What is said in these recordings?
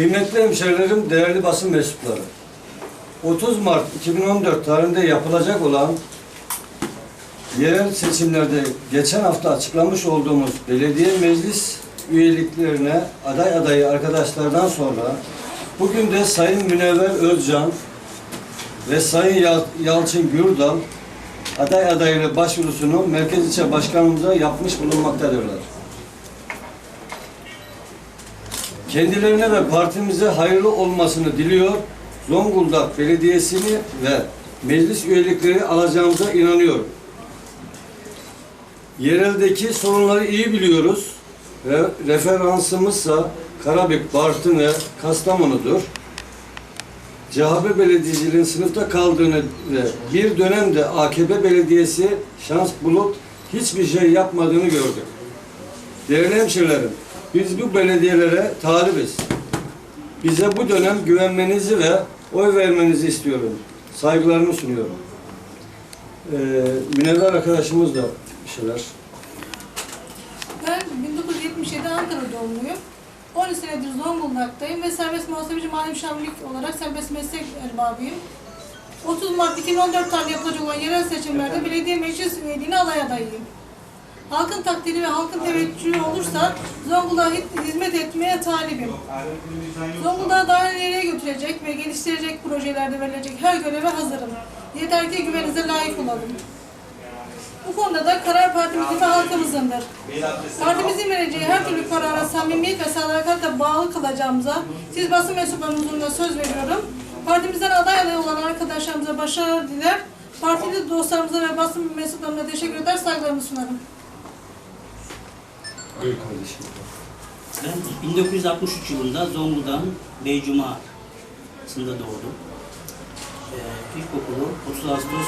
Kıymetli hemşehrilerim, değerli basın mensupları. 30 Mart 2014 tarihinde yapılacak olan yerel seçimlerde geçen hafta açıklamış olduğumuz belediye meclis üyeliklerine aday adayı arkadaşlardan sonra bugün de Sayın Münevver Özcan ve Sayın Yal- Yalçın Gürdal aday adaylığı başvurusunu Merkez İlçe Başkanımıza yapmış bulunmaktadırlar. Kendilerine ve partimize hayırlı olmasını diliyor. Zonguldak Belediyesi'ni ve meclis üyelikleri alacağımıza inanıyorum. Yereldeki sorunları iyi biliyoruz ve referansımızsa Karabük, Bartın ve Kastamonu'dur. CHP belediyeciliğin sınıfta kaldığını ve bir dönemde AKP belediyesi şans bulup hiçbir şey yapmadığını gördük. Değerli hemşehrilerim, biz bu belediyelere talibiz. Bize bu dönem güvenmenizi ve oy vermenizi istiyorum. Saygılarımı sunuyorum. Ee, Münevver arkadaşımız da bir şeyler. Ben 1977 Ankara doğumluyum. 10 senedir Zonguldak'tayım ve serbest muhasebeci mali müşavirlik olarak serbest meslek erbabıyım. 30 Mart 2014 tarihinde yapılacak olan yerel seçimlerde belediye meclis üyeliğine aday adayıyım. Halkın takdiri ve halkın teveccühü olursa Zonguldak'a hizmet etmeye talibim. Zonguldak'ı daha ileriye götürecek ve geliştirecek projelerde verilecek her göreve hazırım. Yeter ki güveninize layık olalım. Bu konuda da karar partimizin ve halkımızındır. Partimizin vereceği her türlü karara samimiyet ve sadakatle bağlı kalacağımıza siz basın mensuplarınızın da söz veriyorum. Partimizden aday olan arkadaşlarımıza başarılar diler. Partili dostlarımıza ve basın mensuplarına teşekkür eder, saygılarımı sunarım. Buyur kardeşim. Ben 1963 yılında Zonguldak'ın Beycuma'sında doğdum. Ee, ilkokulu 30 Ağustos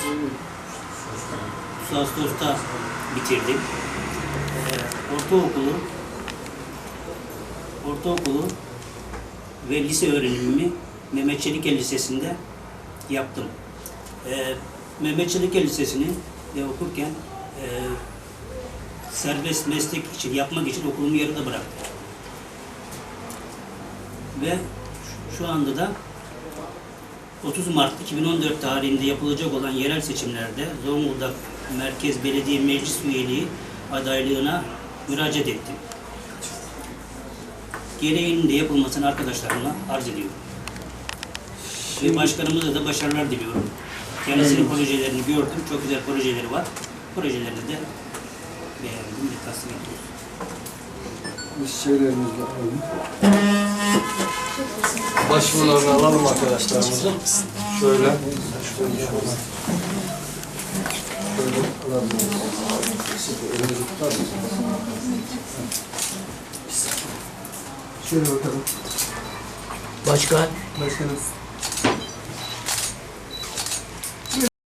30 Ağustos'ta bitirdim. Ee, ortaokulu ortaokulu ve lise öğrenimimi Mehmet Çelikel Lisesi'nde yaptım. Ee, Mehmet Çelikel Lisesi'ni de okurken e, serbest meslek için yapmak için okulumu yarıda bıraktım. Ve şu anda da 30 Mart 2014 tarihinde yapılacak olan yerel seçimlerde Zonguldak Merkez Belediye Meclis Üyeliği adaylığına müracaat ettim. Gereğinin de yapılmasını arkadaşlarıma arz ediyorum. Ve başkanımıza da başarılar diliyorum. Kendisinin projelerini gördüm. Çok güzel projeleri var. Projelerini de beğendim ve tasdik ediyorum. Biz şeylerimizi de alalım. Başvurularını alalım arkadaşlarımızın. Şöyle. Şöyle, şöyle. Şöyle alabiliriz. Elinizi tutar mısınız? Şöyle bakalım. Başkan, Başkanım.